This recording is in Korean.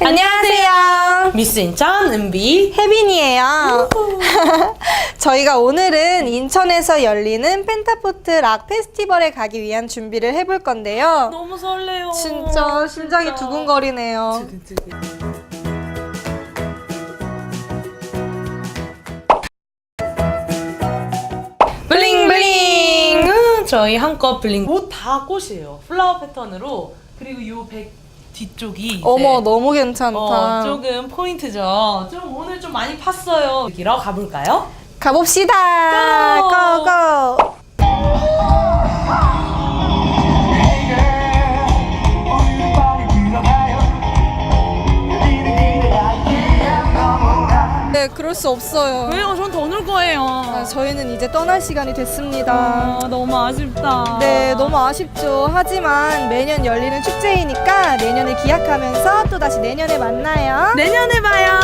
안녕하세요. 미스 인천 은비 혜빈이에요. 저희가 오늘은 인천에서 열리는 펜타포트 락 페스티벌에 가기 위한 준비를 해볼 건데요. 너무 설레요. 진짜 심장이 두근거리네요. 블링블링! 저희 한껏 블링 옷 다 꽃이에요. 플라워 패턴으로 그리고 요백 뒤쪽이 이제 어머 너무 괜찮다. 어, 조금 포인트죠. 좀 오늘 좀 많이 팠어요. 여기로 가볼까요? 가봅시다. 고! 고고. 네, 그럴 수 없어요. 왜요? 전 더 놀 거예요. 아, 저희는 이제 떠날 시간이 됐습니다. 아, 너무 아쉽다. 네, 너무 아쉽죠. 하지만 매년 열리는 축제이니까 내년을 기약하면서 또 다시 내년에 만나요. 내년에 봐요.